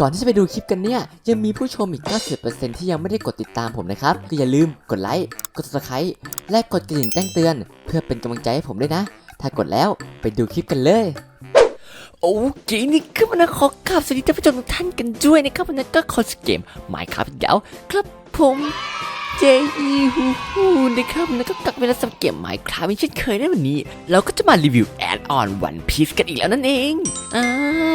ก่อนที่จะไปดูคลิปกันเนี่ย ยังมีผู้ชมอีก 90%ที่ยังไม่ได้กดติดตามผมนะครับ ก็อย่าลืมกดไลค์ กด subscribe และกดกระดิ่งแจ้งเตือน เพื่อเป็นกำลังใจให้ผมด้วยนะ ถ้ากดแล้วไปดูคลิปกันเลย โอเคนี่คือมันขอกราบสวัสดีท่านผู้ชมทุกท่านกันด้วยนะครับวันนี้ก็คอสเกมหมายครับเดี๋ยวครับผม เจอีฮูฮูนะครับวันนี้ก็กลับเวลาสับเกมหมายครับเช่นเคยในวันนี้ เราก็จะมารีวิวแอดออนวันพีซกันอีกแล้วนั่นเองอ่า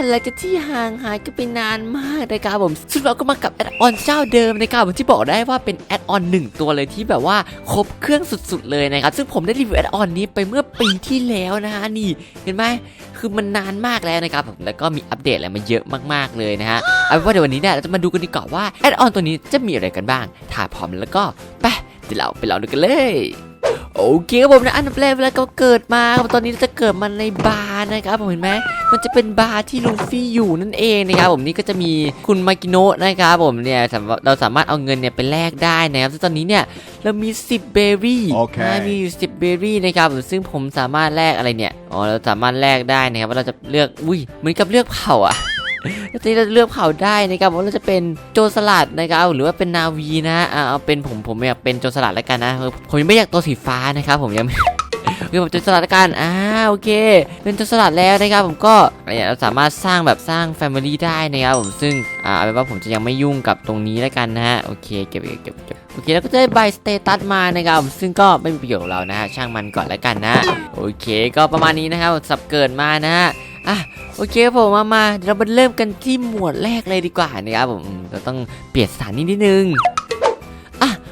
หลังจากที่ห่างหายกันไปนานมากนะครับผมซึ่งเราก็มากับแอดออนเจ้าเดิมนะครับผมที่บอกได้ว่าเป็นแอดออนหนึ่งตัวเลยที่แบบว่าครบเครื่องสุดๆเลยนะครับซึ่งผมได้รีวิวแอดออนนี้ไปเมื่อปีที่แล้วนะฮะนี่เห็นไหมคือมันนานมากแล้วนะครับผมแล้วก็มีอัปเดตอะไรมาเยอะมากๆเลยนะฮะเอาเป็นว่าเดี๋ยววันนี้เนี่ยเราจะมาดูกันดีกว่าว่าแอดออนตัวนี้จะมีอะไรกันบ้างถ้าพร้อมแล้วก็ไปเดี๋ยวเราไปลองดูกันเลยโอเคครับผมนะอันดับแรกเวลาเราเกิดมาครับตอนนี้เราจะเกิดมาในบาร์นะครับผมเห็นไหมมันจะเป็นบาร์ที่ลูฟี่อยู่นั่นเองนะครับผมนี่ก็จะมีคุณมากิโนะนะครับผมเนี่ยสำหรับเราสามารถเอาเงินเนี่ยไปแลกได้นะครับซึ่งตอนนี้เนี่ยเรามี 10 เบอร์รี่โอเคามีอยู่ 10 เบอร์รี่นะครับผมซึ่งผมสามารถแลกอะไรเนี่ยอ๋อเราสามารถแลกได้นะครับว่าเราจะเลือกอุ้ยเหมือนกับเลือกเผ่าอะ ทีนี้เราเลือกเผ่าได้นะครับว่าเราจะเป็นโจรสลัดนะครับหรือว่าเป็นนาวีนะเอาเป็นผมผมอยากเป็นโจรสลัดแล้วกันนะผมยังไม่อยากตัวสีฟ้านะครับผมยังคือผมโจรสลัดแล้วกันอ่าโอเค เป็นโจรสลัดแล้วนะครับผมก็เนี่ยเราสามารถสร้างแบบสร้างแฟมิลี่ได้นะครับผมซึ่งอ่าเอาเป็นว่าผมจะยังไม่ยุ่งกับตรงนี้แล้วกันนะฮะโอเคเก็บเก็บเก็บเก็บโอเคแล้วก็จะได้ใบสเตตัสมานะครับผมซึ่งก็ไม่มีประโยชน์เรานะฮะช่างมันก่อนแล้วกันนะ โอเค ก็ประมาณนี้นะครับสับเกิดมานะฮะ อะโอเคผมมามาเรามาเริ่มกันที่หมวดแรกเลยดีกว่านะครับผมเราต้องเปลี่ยนสถานีนิดนึง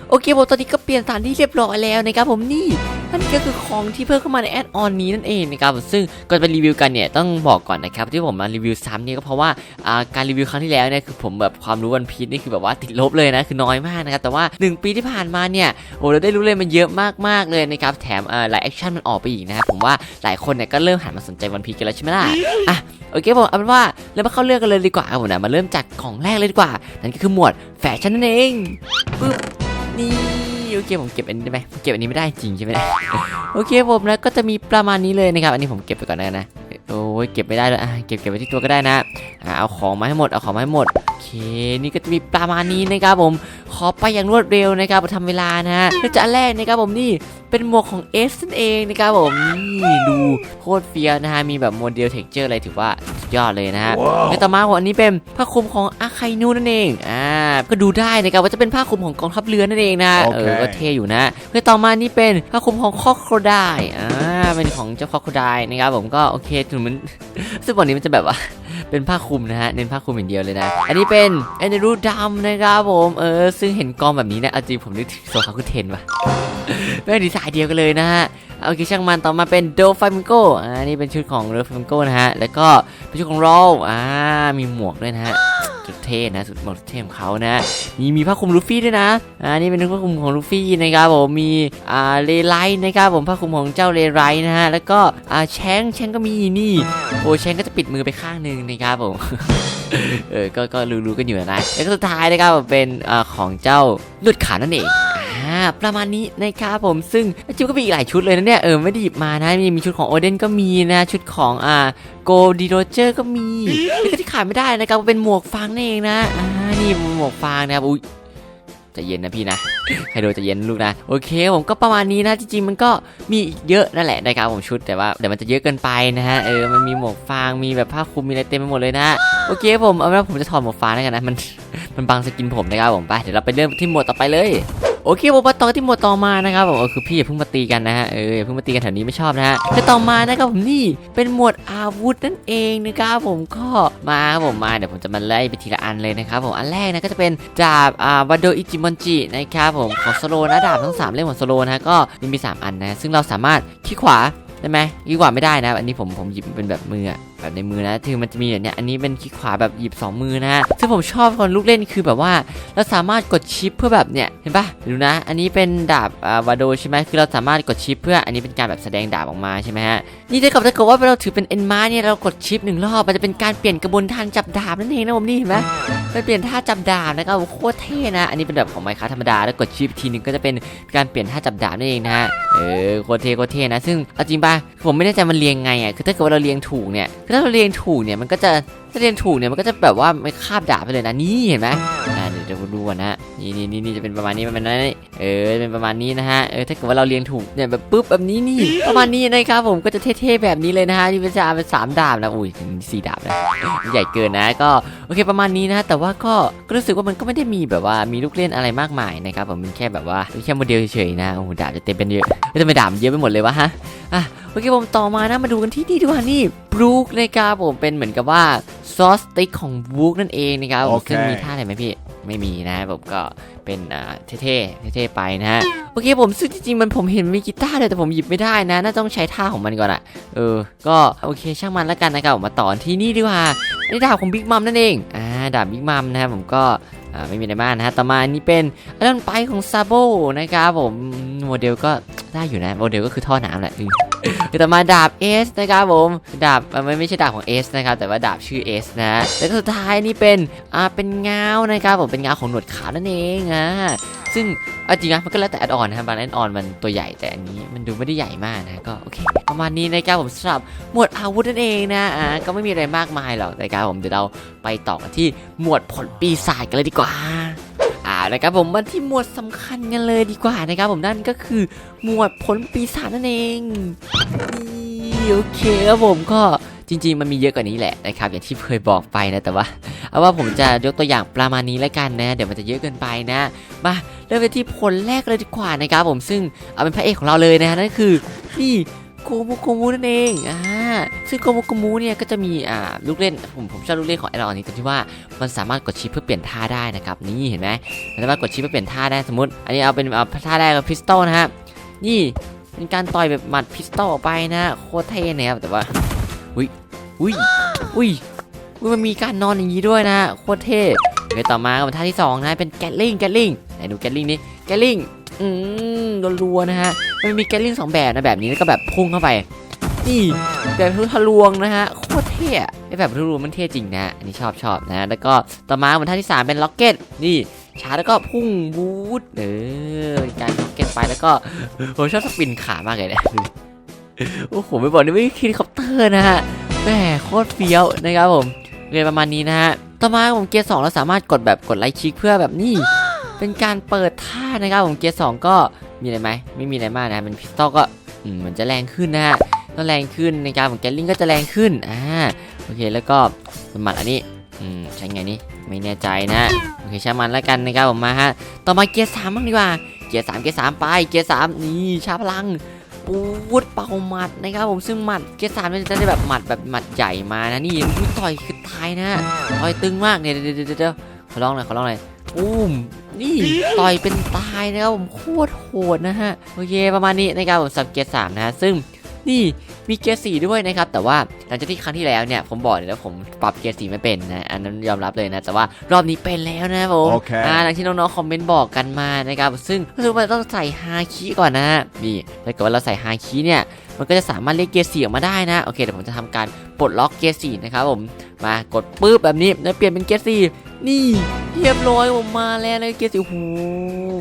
โอเคผมตอนนี้ก็เปลี่ยนสถานที่เรียบร้อยแล้วนะครับผมนี่นั่นก็คือของที่เพิ่มเข้ามาในแอดออนนี้นั่นเองนะครับซึ่งก่อนไปรีวิวกันเนี่ยต้องบอกก่อนนะครับที่ผมมารีวิวซ้ำเนี่ยก็เพราะว่าการรีวิวครั้งที่แล้วเนี่ยคือผมแบบความรู้วันพีชนี่คือแบบว่าติดลบเลยนะคือน้อยมากนะครับแต่ว่า 1 ปีที่ผ่านมาเนี่ยโอ้เราได้รู้เลยมันเยอะมากๆเลยนะครับแถมหลายแอคชั่นมันออกไปอีกนะครับผมว่าหลายคนเนี่ยก็เริ่มหันมาสนใจวันพีชกันแล้วใช่ไหมล่ะอะโอเคผมเอาเป็นว่าเรามาเข้าเรื่องกันเลยดีกว่าผมนะมาเริ่มจากของแรกเลยดีกว่า นั่นก็คือหมวดแฟชั่นนั่นเองปึ๊บ นี่โอเคผมเก็บอันนี้ได้ไหมเก็บอันนี้ไม่ได้จริงใช่ไหมโอเคผมนะก็จะมีประมาณนี้เลยนะครับ อันนี้ผมเก็บไปก่อนนะนะโอ้ยเก็บไม่ได้เลยอะเก็บเก็บไว้ที่ตัวก็ได้นะอ่าเอาของมาให้หมดเอาของมาให้หมดโอเคนี่ก็จะมีประมาณนี้นะครับผม อไปอย่างรวดเร็วนะครับทำเวลานะฮะแล้วจะอันแรกนะครับผมนี่เป็นหมวกของเอสนั่นเองนะครับผมนี่ดูโคตรเฟี้ยวนะฮะมีแบบโมเดลเท็กเจอร์อะไรถือว่าสุดยอดเลยนะฮะว้าวแล้วต่อมาของอันนี้เป็นผ้าคลุมของอาไคนูนั่นเองอ่าก็ดูได้นะครับว่าจะเป็นผ้าคลุมของกองทัพเรือนั่นเองนะโอเอเคอก็เท่อยู่นะเพื่อต่อมานี่เป็นผ้าคลุมของคอโครไดอ่าเป็นของเจ้าคอโครไดนะครับผมก็โอเคถึงมันซึ่งบทนี้มันจะแบบว่า เป็นผ้าคลุมนะฮะเน้นผ้าคลุมอย่างเดียวเลยนะ อันนี้เป็นแอนดรูดำนะครับผมเออซึ่งเห็นกองแบบนี้นะเอาจริงผมนึกถึงโซคาคุเทนว่ะแม่ดีไซน์เดียวกันเลยนะฮะโอเคช่างมันต่อมาเป็นโดฟามิโกอ่านี่เป็นชุดของโดฟามิโกนะฮะแล้วก็เป็นชุดของโรลอ่ามีหมวกด้วยนะฮะ สุดเท่นะสุดหมวกสุดเท่ของเขานะมีมีผ้าคลุมลูฟี่ด้วยนะอ่านี่เป็นผ้าคลุมของลูฟี่นะครับผมมีอ่าเลไลนะครับผมผ้าคลุมของเจ้าเลไรท์นะฮะแล้วก็อ่าแชงแชงก็มีนี่โอ้แชงก็จะปิดมือไปข้างหนึ่งนะครับผมเออก็ก็รู้ๆกันอยู่นะแล้วก็สุดท้ายนะครับเป็นอ่าของเจ้าเลือดขาวนั่นเอง ประมาณนี้นะครับผมซึ่งจริงๆก็มีอีกหลายชุดเลยนะเนี่ยเออไม่ได้หยิบมานะมีมีชุดของโอเดนก็มีนะชุดของอ่าโกดีโรเจอร์ก็มีแล้วก็ที่ขาดไม่ได้นะครับเป็นหมวกฟางนั่นเองนะอ่านี่หมวกฟางนะครับอุ้ยจะเย็นนะพี่นะใครดูจะเย็นลูกนะ โอเค ผมก็ประมาณนี้นะ จริงๆ มันก็มีอีกเยอะนั่นแหละนะครับผมชุดแต่ว่าเดี๋ยวมันจะเยอะเกินไปนะฮะ เออ มันมีหมวกฟาง มีแบบผ้าคลุม มีอะไรเต็มไปหมดเลยนะ โอเคผม เอาเป็นว่าผมจะถอดหมวกฟางแล้วกันนะ มัน มันบังสกินผมนะครับผม ไป เดี๋ยวเราไปเริ่มที่หมวดต่อไปเลย โอเคผมมาต่อที่หมวดต่อมานะครับผมเออคือพี่อย่าเพิ่งมาตีกันนะฮะเอออย่าเพิ่งมาตีกันแถวนี้ไม่ชอบนะฮะคือต่อมานะครับผมนี่เป็นหมวดอาวุธนั่นเองนะครับผมก็มาครับผมมาเดี๋ยวผมจะมาไล่ไปทีละอันเลยนะครับผมอันแรกนะก็จะเป็นดาบอ่าวาโดอิจิมอนจินะครับผมของโซโลนะดาบทั้งสามเล่มของโซโลนะก็มีสามอันนะซึ่งเราสามารถคลิกขวาได้ไหมคลิกขวาไม่ได้นะอันนี้ผมผมหยิบเป็นแบบมือ แบบในมือนะคือมันจะมีแบบเนี้ยอันนี้เป็นคลิกขวาแบบหยิบสองมือนะซึ่งผมชอบคนลูกเล่นคือแบบว่า เราสามารถกดชิปเพื่อแบบเนี่ยเห็นปะดูนะ อันนี้เป็นดาบวาโดใช่ไหมคือเราสามารถกดชิปเพื่ออันนี้เป็นการแบบแสดงดาบออกมาใช่ไหมฮะนี่ถ้าเกิดถ้าเกิดว่าเราถือเป็นเอ็นมาเนี่ยเรากดชิปหนึ่งรอบมันจะเป็นการเปลี่ยนกระบวนการจับดาบนั่นเองนะผมนี่เห็นไหมมันเปลี่ยนท่าจับดาบนะครับโคตรเท่นะ อันนี้เป็นแบบของไมค์คาธรรมดาแล้วกดชิปทีนึงก็จะเป็นการเปลี่ยนท่าจับดาบนั่นเองนะฮะเออโคตรเท่โคตรเท่นะ ซึ่งเอาจริงป่ะผมไม่แน่ใจมันเรียงไงอะคือถ้าเกิดว่าเราเรียงถูกเนี่ยคือถ้าเราเรียงถูกเนี่ยมันก็จะ ถ้าเรียนถูกเนี่ยมันก็จะแบบว่าไม่คาบดาบไปเลยนะนี่เห็นไหมอ่าเดี๋ยวเดี๋ยวดูก่อนนะนี่นี่นี่จะเป็นประมาณนี้ประมาณนี้เออเป็นประมาณนี้นะฮะเออถ้าเกิดว่าเราเรียงถูกเนี่ยแบบปุ๊บแบบนี้นี่ประมาณนี้นะครับผมก็จะเท่ๆแบบนี้เลยนะฮะนี่เป็นจะเป็นสามดาบนะอุ้ยสี่ดาบนะใหญ่เกินนะก็โอเคประมาณนี้นะแต่ว่าก็ก็รู้สึกว่ามันก็ไม่ได้มีแบบว่ามีลูกเล่นอะไรมากมายนะครับผมเป็นแค่แบบว่าแค่โมเดลเฉยๆนะโอ้โหดาบจะเต็มเป็นเยอะไม่ต้องไปดาบเยอะไปหมดเลยวะฮะอะโอเคผมต่อมานะมาดูกันที่นี่ดีกว่านี่บรูคนะครับผมเป็นเหมือนกับว่า ซอสติ๊กของบรูคนั่นเองนะครับผมโอเคซึ่งมีท่าอะไรไหมพี่ ไม่มีนะผมก็เป็นอ่าเท่ๆเท่ๆไปนะฮะโอเคผมซึ่งจริงๆมันผมเห็นมีกีตาร์ด้วยแต่ผมหยิบไม่ได้นะ น่าต้องใช้ท่าของมันก่อนอะเออ ก็โอเคช่างมันแล้วกันนะครับผมมาต่อที่นี่ดีกว่านี่ดาบของบิ๊กมัมนั่นเองอ่าดาบบิ๊กมัมนะครับผมก็อ่าไม่มีอะไรมากนะฮะ ต่อมานี่เป็นอันนั้นไปของซาโบนะครับผม โมเดลก็ได้อยู่นะ โมเดลก็คือท่อน้ำแหละอืม ต่อมาดาบ S นะครับผมดาบอะไม่ไม่ใช่ดาบของ S นะครับแต่ว่าดาบชื่อ S นะแล้วสุดท้ายนี่เป็นอ่าเป็นเงานะครับผมเป็นเงาของหนวดขาวนั่นเองอะซึ่งเอาจริงนะมันก็แล้วแต่แอดออนนะครับบางแอดออนมันตัวใหญ่แต่อันนี้มันดูไม่ได้ใหญ่มากนะก็โอเคประมาณนี้นะครับผมสำหรับหมวดอาวุธนั่นเองนะอ่าก็ไม่มีอะไรมากมายหรอกนะครับผมเดี๋ยวเราไปต่อกันที่หมวดผลปีศาจกันเลยดีกว่า นะครับผมมาที่หมวดสำคัญกันเลยดีกว่านะครับผมนั่นก็คือหมวดผลปีศาจนั่นเองนี่โอเคครับผมก็จริงๆ มันมีเยอะกว่านี้แหละนะครับอย่างที่เคยบอกไปนะแต่ว่าเอาว่าผมจะยกตัวอย่างประมาณนี้แล้วกันนะ เดี๋ยวมันจะเยอะเกินไปนะมาเริ่มไปที่ผลแรกเลยดีกว่านะครับผมซึ่งเอาเป็นพระเอกของเราเลยนะนั่นคือนี่ โกมุโกมุนั่นเองอ่าซึ่งโกมุโกมุเนี่ยก็จะมีอ่าลูกเล่นผมผมชอบลูกเล่นของไอรอนนี้ตรงที่ว่ามันสามารถกดชิปเพื่อเปลี่ยนท่าได้นะครับนี่เห็นไหมมันสามารถกดชิปเพื่อเปลี่ยนท่าได้สมมติ อันนี้เอาเป็นเอาท่าแรกกับพิสตอลนะฮะนี่เป็นการต่อยแบบหมัดพิสตอลไปนะโคตรเท่นะครับแต่ว่าอุ้ยอุ้ยอุ้ยอุ้ยมันมีการนอนอย่างนี้ด้วยนะโคตรเท่โอเคต่อมากับท่าที่สองนะเป็นแกลลิงแกลลิงไหนดูแกลลิงนี่แกลลิง อืมรัวๆนะฮะ มันมีแกลลิงสองแบบนะแบบนี้แล้วก็แบบพุ่งเข้าไป นี่แบบทะลวงนะฮะโคตรเท่ไอแบบทะลวงมันเท่จริงนะอันนี้ชอบชอบนะ แล้วก็ต่อมาบนท่าที่ 3 เป็นล็อกเก็ตนี่ชาร์จแล้วก็พุ่งบูทเออการล็อกเก็ตไปแล้วก็ผมชอบสปินขามากเลยเนี่ยโอ้โหไม่บอกนี่ไม่เฮลิคอปเตอร์นะฮะแหมโคตรเฟี้ยวนะครับผมเรียนประมาณนี้นะฮะต่อมาผมเกียร์สองเราสามารถกดแบบกดไลค์คลิกเพื่อแบบนี่ เป็นการเปิดท่านะครับผมเกียร์สองก็มีอะไรไหมไม่มีอะไรมากนะเป็นพิสตอลก็อืมมันจะแรงขึ้นนะฮะก็แรงขึ้นในการของแกลลิงก็จะแรงขึ้นอ่าโอเคแล้วก็สมบัติอันนี้อืมใช้ไงนี่ไม่แน่ใจนะโอเคช่างมันแล้วกันนะครับผมมาฮะต่อมาเกียร์สามบ้างดีกว่าเกียร์สามเกียร์สามไปเกียร์สามนี่ชาพลังปูดเป่าหมัดนะครับผมซึ่งหมัดเกียร์สามจะได้แบบหมัดแบบหมัดใหญ่มานะนี่ต่อยคือตายนะต่อยตึงมากเนี่ยเดี๋ยวเดี๋ยวเดี๋ยวเดี๋ยวขอลองหน่อยขอลองหน่อย ปุ้มนี่ต่อยเป็นตายนะครับผมโคตรโหดนะฮะโอเคประมาณนี้นะครับผมสับเกียร์สามนะฮะซึ่งนี่มีเกียร์สีด้วยนะครับ แต่ว่าหลังจากที่ครั้งที่แล้วเนี่ยผมบอกเลยแล้วผมปรับเกียร์สีไม่เป็นนะอันนั้นยอมรับเลยนะ แต่ว่ารอบนี้เป็นแล้วนะครับผมโอเคอ่าหลังที่น้องๆคอมเมนต์บอกกันมานะครับ ซึ่งรู้สึกว่าต้องใส่ฮาคิก่อนนะฮะนี่ถ้าเกิดว่าเราใส่ฮาคิเนี่ยมันก็จะสามารถเรียกเกียร์สีออกมาได้นะโอเคเดี๋ยวผมจะทำการปลดล็อกเกียร์สีนะครับผมมากดปุ๊บแบบนี้แล้วเปลี่ยนเป็นเกียร์สี นี่เรียบร้อยผมมาแล้วนะเกียร์สีโอ้โห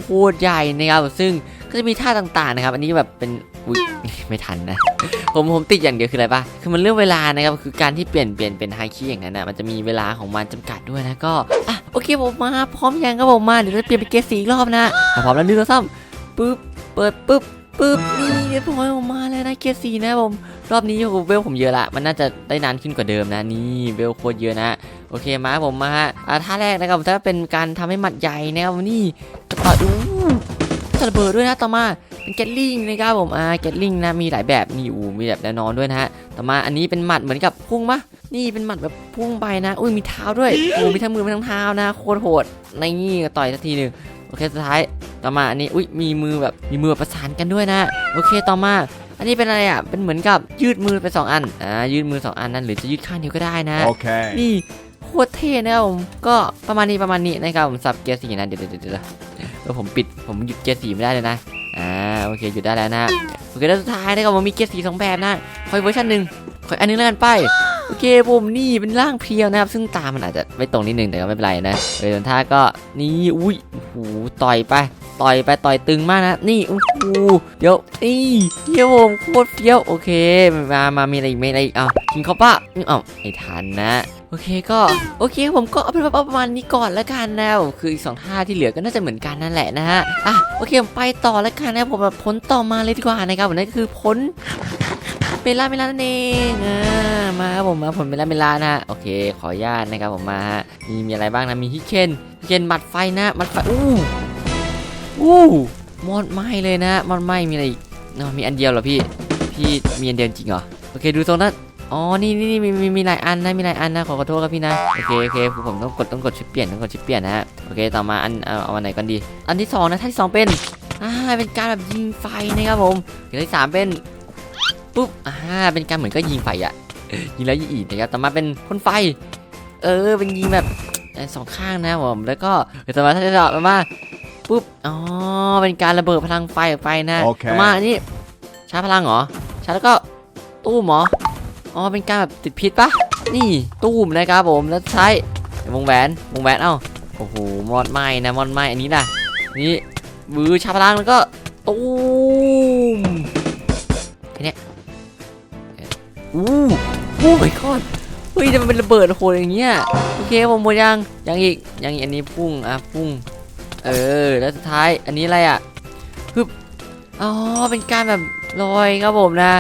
โคตรใหญ่นะครับซึ่งก็จะมีท่าต่างๆนะครับ อันนี้แบบเป็นอุ้ยไม่ทันนะ ผมผมติดอย่างเดียวคืออะไรปะคือมันเรื่องเวลานะครับ คือการที่เปลี่ยนเปลี่ยนเป็นไฮคีอย่างนั้นนะมันจะมีเวลาของมันจำกัดด้วยนะก็อะโอเคผมมาพร้อมยังครับผมมาเดี๋ยวเราเปลี่ยนเป็นเกรดสีอีกรอบนะพร้อมแล้วนึ่งสองสามปึ๊บเปิดปึ๊บปึ๊บนี่เรียบร้อยผมมาแล้วนะเกรดสีนะผม รอบนี้เวลผมเยอะละ มันน่าจะได้นานขึ้นกว่าเดิมนะ นี่เวลโคตรเยอะนะ โอเคมาผมมาฮะอะท่าแรกนะครับผมถ้าเป็นการทำให้หมัดใหญ่นะครับนี่ต่อยอู้จะระเบิดด้วยนะต่อมาเป็นแกตลิงนะครับผมอ่าแกตลิงนะมีหลายแบบนี่อูมีแบบแนวนอนด้วยนะฮะต่อมาอันนี้เป็นหมัดเหมือนกับพุ่งปะนี่เป็นหมัดแบบพุ่งไปนะอุ้ยมีเท้าด้วยโอ้มีทั้งมือมีทั้งเท้านะโคตรโหดในนี่ก็ต่อยสักทีหนึ่งโอเคสุดท้ายต่อมาอันนี้อุ้ยมีมือแบบมีมือประสานกันด้วยนะ โอเคต่อมา อันนี้เป็นอะไรอะ เป็นเหมือนกับยืดมือไปสองอัน อ่า ยืดมือสองอันนั้น หรือจะยืดข้างเดียวก็ได้นะ Okay. นี่โคตรเท่นะครับผม ก็ประมาณนี้ประมาณนี้นะครับผมสับเกียร์สีนะ เดี๋ยวเดี๋ยวเดี๋ยวเดี๋ยวเดี๋ยวผมปิด ผมหยุดเกียร์สีไม่ได้เลยนะ อ่า โอเค หยุดได้แล้วนะ โอเค แล้วสุดท้ายนะครับผมมีเกียร์สีสองแบบนะ คอยเวอร์ชันหนึ่งคอยอันนึงแล้วกันไปโอเคผมนี่เป็นร่างเพรียวนะครับ ซึ่งตามันอาจจะไม่ตรงนิดนึงแต่ก็ไม่เป็นไรนะเออส่วนท่าก็นี่อุ้ยโอ้โหต่อยไป ต่อยไปต่อยตึงมากนะ นี่โอ้โหเดี๋ยวนี่เดี๋ยวผมโคตรเฟี้ยวโอเคมามามีอะไรอีกไหมอะไรอีกอ้าวกินข้าวปะอ้าวไอ้ทันนะโอเคก็โอเคผมก็เอาเป็นว่าประมาณนี้ก่อนแล้วกันนะคืออีกสองท่าที่เหลือก็น่าจะเหมือนกันนั่นแหละนะฮะอะโอเคผมไปต่อแล้วกันนะผมแบบพ้นต่อมาเลยดีกว่านะครับผมนั่นคือพ้นเมล่าเมล่านั่นเองอ่ามาครับผมมาผลเมล่าเมล่านะฮะโอเค ขออนุญาตนะครับผมมาฮะมีมีอะไรบ้างนะมีฮิเคนฮิเคนหมัดไฟนะหมัดไฟอู้ อู้มอดไหมเลยนะมอดไหมมีอะไรอีกเนาะมีอันเดียวเหรอพี่ พี่มีอันเดียวจริงเหรอ โอเคดูตรงนั้น อ๋อ นี่นี่นี่มีมีมีหลายอันนะ มีหลายอันนะ ขอขอโทษครับพี่นะ โอเคโอเคผมต้องกดต้องกดชิปเปลี่ยนต้องกดชิปเปลี่ยนนะฮะ โอเค ต่อมาอันเอาเอาอันไหนก่อนดี อันที่สองนะท่าที่สองเป็น อ่า เป็นการแบบยิงไฟนะครับผมอันที่สามเป็น ปุ๊บ อ่า เป็นการเหมือนก็ยิงไฟอะยิงแล้วยิงอีกนะครับต่อมาเป็นพ่นไฟ เออ เป็นยิงแบบสองข้างนะผม แล้วก็ต่อมาท่าที่สองมา ปุ๊บ อ๋อ เป็นการระเบิดพลังไฟออกไปนะโอเคต่อมาอันนี้ชาร์จพลังเหรอ ชาร์จแล้วก็ตู้มเหรอ อ๋อ เป็นการแบบติดพิษปะนี่ตู้มนะครับผม แล้วใช้วงแหวน วงแหวนเอ้า โอ้โห มอดไหม้นะ มอดไหม้อันนี้ล่ะนี่มือชาร์จพลังแล้วก็ตู้มแค่เนี้ยเอ่ออู้โอ้ my god เฮ้ยจะมันเป็นระเบิดโหดอย่างเงี้ย โอเคผมหมดยัง ยังอีก ยังอีกอันนี้พุ่ง อะ พุ่ง เออ แล้วสุดท้ายอันนี้อะไรอะฮึบอ๋อ เป็นการแบบลอยครับผมนะ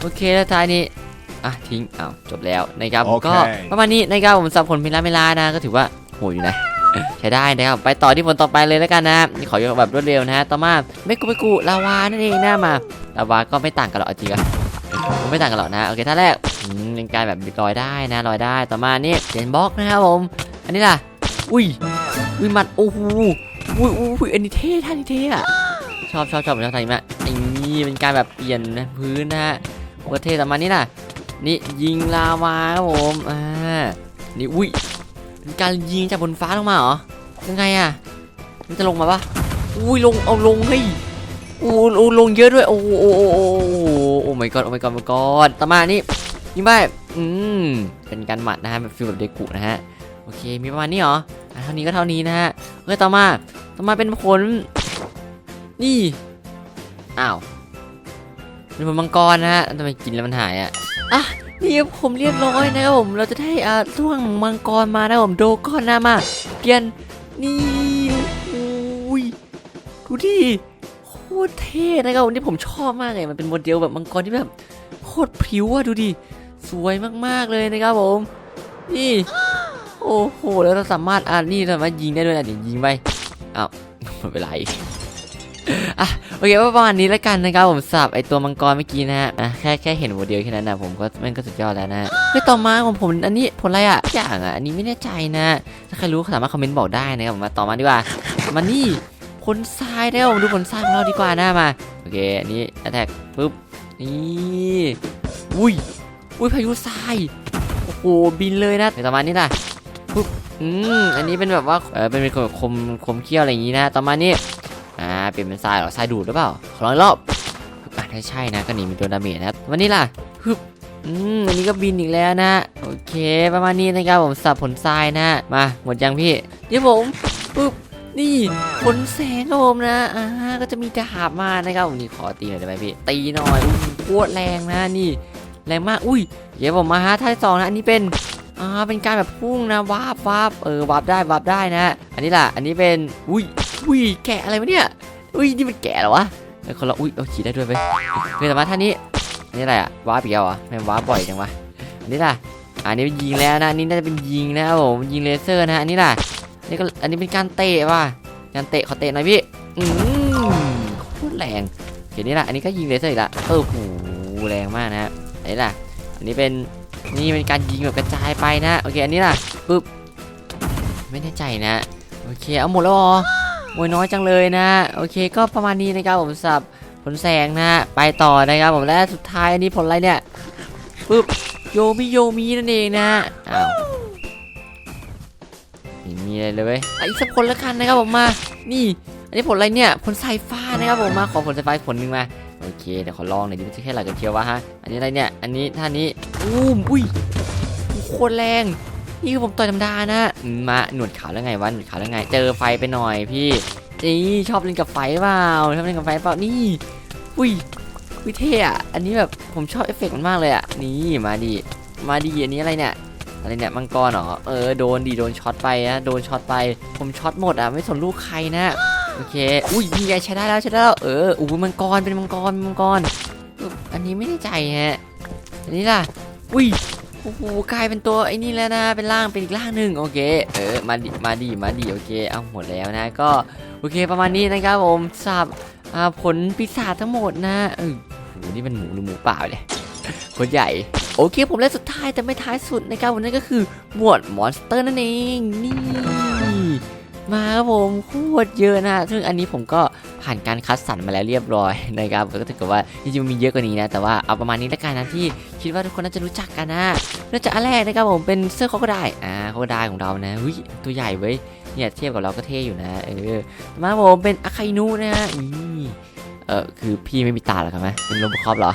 โอเคแล้วสุดท้ายนี้ อะทิ้งอ้าวจบแล้วนะครับโอเคก็ประมาณนี้นะครับผมสำหรับผลเมลาเมลานะ ก็ถือว่าโหดอยู่นะใช้ได้นะครับ ไปต่อที่ผลต่อไปเลยแล้วกันนะนี่ขอยกแบบรวดเร็วนะฮะ ต่อมาเมกุเมกุลาวานั่นเองนะมาลาวาก็ไม่ต่างกันหรอกเอาจริงอะผมไม่ต่างกันหรอกนะ โอเคท่าแรกอืมเป็นการแบบลอยได้นะลอยได้ ต่อมานี่เจนบล็อกนะครับผม อันนี้ล่ะ อุ้ยอุ้ยหมัด โอ้โห อุ้ยอุ้ยอุ้ยอันนี้เท่ท่านี้เท่อะชอบชอบชอบผมชอบท่านี้มากไอ้นี่เป็นการแบบเปลี่ยนนะพื้นนะฮะโอเคต่อมานี่ล่ะนี่ยิงลาวาครับผมอ่านี่อุ้ยเป็นการยิงจากบนฟ้าลงมาเหรอยังไงอะมันจะลงมาปะอุ้ยลงเอาลงเฮ้ยโอ้โอ้ลงเยอะด้วยโอ้โหโอ้โหโอ้โหโอ้ my god โอ้ my god โอ้ my god ต่อมานี่ยิงไปอืมเป็นการหมัดนะฮะแบบฟิลแบบเดกุนะฮะโอเคมีประมาณนี้เหรออะเท่านี้ก็เท่านี้นะฮะเฮ้ยต่อมา ต่อมาเป็นผล นี่ อ้าวเป็นผลมังกรนะฮะทำไมกินแล้วมันหายอะอะนี่ผมเรียบร้อยนะครับผม เราจะได้อ่าร่วงมังกรมานะครับผมโดกอนนะมาเปลี่ยนนี่โอ้ยดูดิโคตรเท่นะครับผมที่ผมชอบมากเลยมันเป็นโมเดลแบบมังกรที่แบบโคตรพริ้วอะดูดิสวยมากๆเลยนะครับผมนี่โอ้โหแล้วเราสามารถอ่านี่สามารถยิงได้ด้วยนะเดี๋ยวยิงไป อ้าวหมดเวลาอีกอะโอเคว่าประมาณนี้แล้วกันนะครับผมสับไอตัวมังกรเมื่อกี้นะฮะอะแค่แค่เห็นโมเดลแค่นั้นนะผมก็มันก็สุดยอดแล้วนะฮะเฮ้ยต่อมาของผมอันนี้ผลอะไรอะอย่างอะอันนี้ไม่แน่ใจนะ ถ้าใครรู้สามารถคอมเมนต์บอกได้นะครับผมมาต่อมาดีกว่ามานี่ผลทรายได้ผมดูผลทรายของเราดีกว่านะมาโอเคอันนี้แอทแทกปุ๊บนี่อุ้ยอุ้ยพายุทรายโอ้โหบินเลยนะเดี๋ยวต่อมานี่ล่ะปุ๊บ อืมอันนี้เป็นแบบว่าเออเป็นเป็นคมคมเขี้ยวอะไรอย่างนี้นะต่อมานี่อ่าเปลี่ยนเป็นทรายเหรอทรายดูดหรือเปล่าขอลองรอบอะถ้าใช่นะก็หนีเป็นดาเมจนะครับวันนี้ล่ะฮึบอืมอันนี้ก็บินอีกแล้วนะ โอเคประมาณนี้นะครับผมสับผลทรายนะมาหมดยังพี่เดี๋ยวผมปุ๊บนี่ผลแสงครับผมนะอ่าก็จะมีดาบมานะครับผมนี่ขอตีหน่อยได้ไหมพี่ตีหน่อยโคตรแรงนะนี่แรงมากอุ้ยเดี๋ยวผมมาฮะท่าสองนะอันนี้เป็น อ่าเป็นการแบบพุ่งนะวาบวาบเออวาบได้วาบได้นะ อันนี้ล่ะ อันนี้เป็นอุ้ยอุ้ยแกะอะไรวะเนี่ยอุ้ยนี่มันแกะเหรอวะเออคนละอุ้ยเอาขี่ได้ด้วยไปเฮ้ยแต่ว่าท่านี้อันนี้อะไรอะวาบอีกแล้วเหรอไม่วาบบ่อยจังวะอันนี้ล่ะอันนี้เป็นยิงแล้วนะอันนี่น่าจะเป็นยิงนะครับผมยิงเลเซอร์นะอันนี้ล่ะอันนี้ก็อันนี้เป็นการเตะว่ะการเตะขอเตะหน่อยพี่อืมโคตรแรงเห็นนี่แหละอันนี้ก็ยิงเลเซอร์อีกละเออโหแรงมากนะฮะอันนี้ล่ะอันนี้เป็น นี่เป็นการยิงแบบกระจายไปนะ โอเค อันนี้ล่ะปึ๊บ ไม่แน่ใจนะ โอเค เอาหมดแล้วเหรอโอ้ยน้อยจังเลยนะ โอเค ก็ประมาณนี้นะครับผมสับผลแสงนะ ไปต่อนะครับผม และสุดท้ายอันนี้ผลอะไรเนี่ย ปึ๊บ โยมิโยมินั่นเองนะ อ้าวมีอะไรเลยเว้ยอีกสักคนละกันนะครับผมมา นี่ อันนี้ผลอะไรเนี่ย ผลสายฟ้านะครับผมมา ขอผลสายฟ้าผลหนึ่งมา โอเคเดี๋ยวขอลองหน่อยดิมันจะแค่ไหลกันเชียววะฮะ อันนี้อะไรเนี่ย อันนี้ท่านี้อู้มอุ้ยโคตรแรง นี่คือผมต่อยธรรมดานะ มาหนวดขาวแล้วไงวะ หนวดขาวแล้วไง เจอไฟไปหน่อยพี่นี่ชอบเล่นกับไฟเปล่า ชอบเล่นกับไฟเปล่า นี่ อุ้ยอุ้ยเท่อะอันนี้แบบผมชอบเอฟเฟกต์มันมากเลยอะนี่มาดิ มาดิอันนี้อะไรเนี่ยอะไรเนี่ยมังกรเหรอ เออโดนดีโดนช็อตไปนะโดนช็อตไป ผมช็อตหมดอะไม่สนลูกใครนะ โอเค อุ้ยนี่ไงใช้ได้แล้วใช้ได้แล้ว เอออู้มังกร เป็นมังกร มังกร อันนี้ไม่ได้ใจฮะ อันนี้ล่ะ อุ้ย โอ้โห กลายเป็นตัวไอ้นี่แล้วนะ เป็นร่าง เป็นอีกร่างหนึ่งโอเค เออ มาดิ มาดีมาดีโอเค เอาหมดแล้วนะ ก็ โอเค ประมาณนี้นะครับผมสับผลปีศาจทั้งหมดนะเออโหนี่เป็นหมูหรือหมูเปล่าเนี่ยคนใหญ่โอเคผมเล่นสุดท้ายแต่ไม่ท้ายสุดนะครับวันนั้นก็คือหมวดมอนสเตอร์นั่นเองนี่ มาครับผมโคตรเยอะนะซึ่งอันนี้ผมก็ผ่านการคัดสรรมาแล้วเรียบร้อยนะครับก็ถือว่าจริงๆมีเยอะกว่านี้นะ แต่ว่าเอาประมาณนี้ละกันนะที่คิดว่าทุกคนน่าจะรู้จักกันนะเริ่มจากอันแรกนะครับผมเป็นเสื้อคอกได้อ่าคอกได้ของเรานะหุ้ยตัวใหญ่เว้ยเนี่ยเทียบกับเราก็เท่อยู่นะเออมาครับผมเป็นอาคานุนะฮะนี่เออคือพี่ไม่มีตาหรอครับไหมเป็นโรบอคอปเหรอ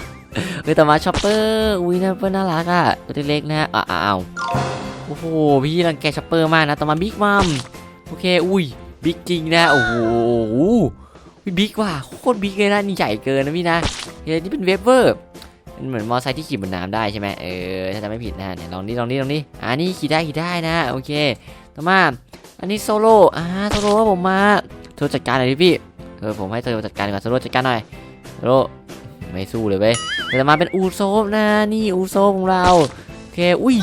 เฮ้ยแต่มาช็อปเปอร์อุ้ยนะเปอร์น่ารักอะตัวเล็กๆนะอะอ้าวโอ้โหพี่รังแกช็อปเปอร์มากนะต่อมาบิ๊กมัม โอเค อุ้ย บิ๊กจริงนะ โอ้โหบิ๊กว่ะ โคตรบิ๊กเลยนะ นี่ใหญ่เกินนะพี่นะเฮ้ยนี่เป็นเวฟเวอร์มันเหมือนมอไซค์ที่ขี่บนน้ำได้ใช่ไหมเออ ถ้าจะไม่ผิดนะเนี่ยลองนี่ลองนี่ลองนี่อ่านี่ขี่ได้ขี่ได้นะ โอเค ต่อมา อันนี้โซโล่อ่าโซโล่ผมมาโทรจัดการหน่อยดิพี่ เออ ผมให้โซโล่จัดการกว่าโซโล่จัดการหน่อยโซโล่ไม่สู้เลยเว้ยเดี๋ยวมาเป็นอูโซฟนะ นี่อูโซฟของเรา โอเค อุ้ย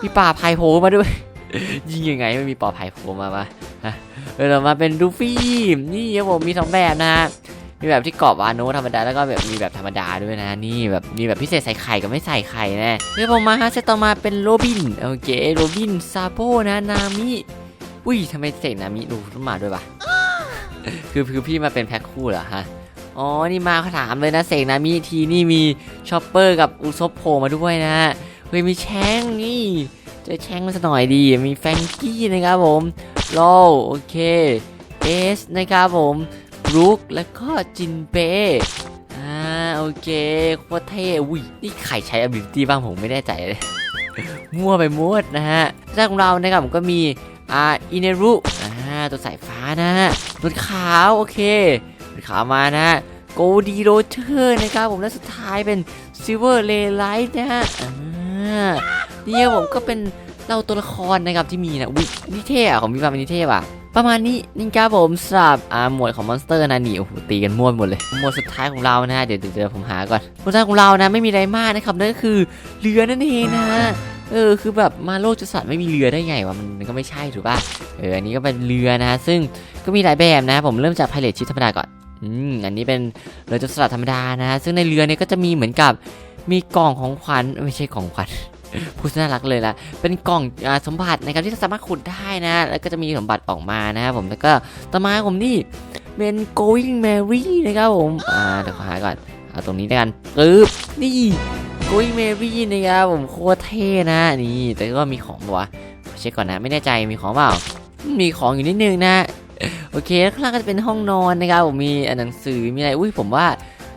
มีป่าไผ่โผล่มาด้วย ยิงยังไงไม่มีป่าไผ่โผล่มาปะเดี๋ยวมาเป็นลูฟี่นี่ครับผมมีสองแบบนะฮะมีแบบที่กรอบวาโนธรรมดาแล้วก็แบบมีแบบธรรมดาด้วยนะนี่แบบมีแบบพิเศษใส่ไข่กับไม่ใส่ไข่นะเดี๋ยวผมมาฮะเซตต่อมาเป็นโรบินโอเคโรบินซาโบนะนามิอุ้ยทำไมเสกนามิดูต้องมาด้วยปะคือคือพี่มาเป็นแพ็คคู่เหรอฮะอ๋อ นี่มาขาถามเลยนะเสกนามิทีนี่มีชอปเปอร์กับอุซบโผล่มาด้วยนะเฮ้ยมีแชงนี่ จอแช่งมาสักหน่อยดีมีแฟงกี้นะครับผมโลโอเคเอสนะครับผมบรูคแล้วก็จินเปอ่าโอเคโคตรเท่อุ้ยนี่ใครใช้ ability บ้างผมไม่แน่ใจเลยมั่วไปหมดนะฮะแรกของเรานะครับผมก็มีอ่าอินเนรุอ่าตัวสายฟ้านะตัวขาวโอเคขาวมานะฮะโกดีโรเชอร์นะครับผมและสุดท้ายเป็นซิลเวอร์เลไลท์นะฮะ อ่านี่ครับผมก็เป็นเราตัวละครนะครับที่มีนะวินิเท่อะของพี่ปาเป็นนิเท่อะประมาณนี้นี่ครับผมสำหรับอาหมวดของมอนสเตอร์นะนี่โอ้โหตีกันมั่วหมดเลยหมวดสุดท้ายของเรานะเดี๋ยวเดี๋ยวผมหาก่อนหมวดสุดท้ายของเรานะไม่มีอะไรมากนะครับนั่นก็คือเรือนั่นเองนะฮะเออคือแบบมาโลกจุสัตว์ไม่มีเรือได้ไงวะมันก็ไม่ใช่ถูกป่ะเอออันนี้ก็เป็นเรือนะซึ่งก็มีหลายแบบนะ ผมเริ่มจากไพเรตชิปธรรมดาก่อนอืมอันนี้เป็นเรือจดสลัดธรรมดานะ ซึ่งในเรือเนี่ยก็จะมีเหมือนกับ มีกล่องของขวัญไม่ใช่ของขวัญพูดน่ารักเลยล่ะ เป็นกล่องอสมบัตินะครับที่สามารถขุดได้นะ แล้วก็จะมีสมบัติออกมานะครับผม แล้วก็ต่อมาผมนี่เป็น going Mary นะครับผม อ่าเดี๋ยวหาก่อน เอาตรงนี้แล้วยกันปึ๊บนี่ going Mary นะครับผมโคตรเท่นะ นี่ แต่ก็มีของปะวะเช็คก่อนนะ ไม่แน่ใจมีของเปล่า มีของอยู่นิดนึงนะ โอเค ข้างล่างก็จะเป็นห้องนอนนะครับผม มีหนังสือ มีอะไร อุ้ยผมว่า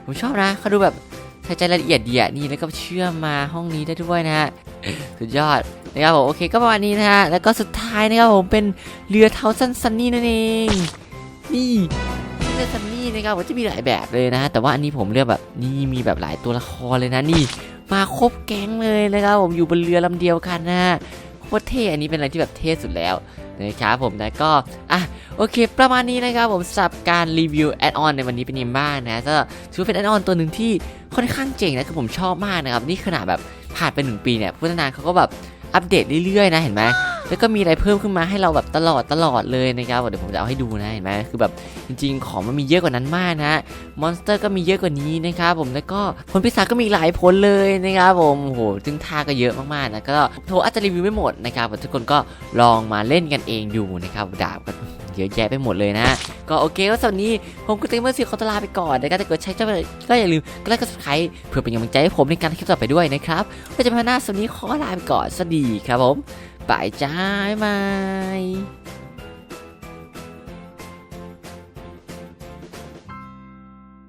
ผมชอบนะเขาดูแบบ ใส่ใจรายละเอียดดีอะนี่แล้วก็เชื่อมมาห้องนี้ได้ด้วยนะฮะสุดยอดนะครับผมโอเคก็ประมาณนี้นะฮะแล้วก็สุดท้ายนะครับผมเป็นเรือเท้าสันซันนี่นั่นเองนี่เรือซันนี่นะครับผมจะมีหลายแบบเลยนะแต่ว่าอันนี้ผมเลือกแบบนี่มีแบบหลายตัวละครเลยนะนี่มาครบแก๊งเลยนะครับผมอยู่บนเรือลำเดียวกันนะ คตรเท่อันนี้เป็นอะไรที่แบบเท่สุดแล้วนะครับผมนะก็อะโอเค ประมาณนี้นะครับผมสำหรับการรีวิวแอดออนในวันนี้เป็นยังบ้างนะก็ถือว่าเป็นแอดออนตัวหนึ่งที่ค่อนข้างเจ๋งนะคือผมชอบมากนะครับนี่ขนาดแบบผ่านไปหนึ่งปีเนี่ยพัฒนาเขาก็แบบอัปเดตเรื่อยๆนะเห็นไหม แล้วก็มีอะไรเพิ่มขึ้นมาให้เราแบบตลอดตลอดเลยนะครับเดี๋ยวผมจะเอาให้ดูนะเห็นไหมคือแบบจริง ๆ ของมันมีเยอะกว่านั้นมากนะมอนสเตอร์ก็มีเยอะกว่านี้นะครับผมแล้วก็ผลพิศาจก็มีหลายผลเลยนะครับผมโอ้โหซึ่งท่าก็เยอะมากๆนะก็โทรอาจจะรีวิวไม่หมดนะครับทุกคนก็ลองมาเล่นกันเองดูนะครับดาบก็เยอะแยะไปหมดเลยนะ ก็โอเคก็สวันนี้ผมก็เต็มเมอร์ซีขอตลาไปก่อนนะครับถ้าเกิดใช้จ้าก็อย่าลืมก็ไลค์กด subscribe เพื่อเป็นกำลังใจให้ผมในการทำคลิปต่อไปด้วยนะครับก็จะเป็นหน้าสวันนี้ขอลาไปก่อนสวัสดีครับผม บายจ้าบ๊ายบาย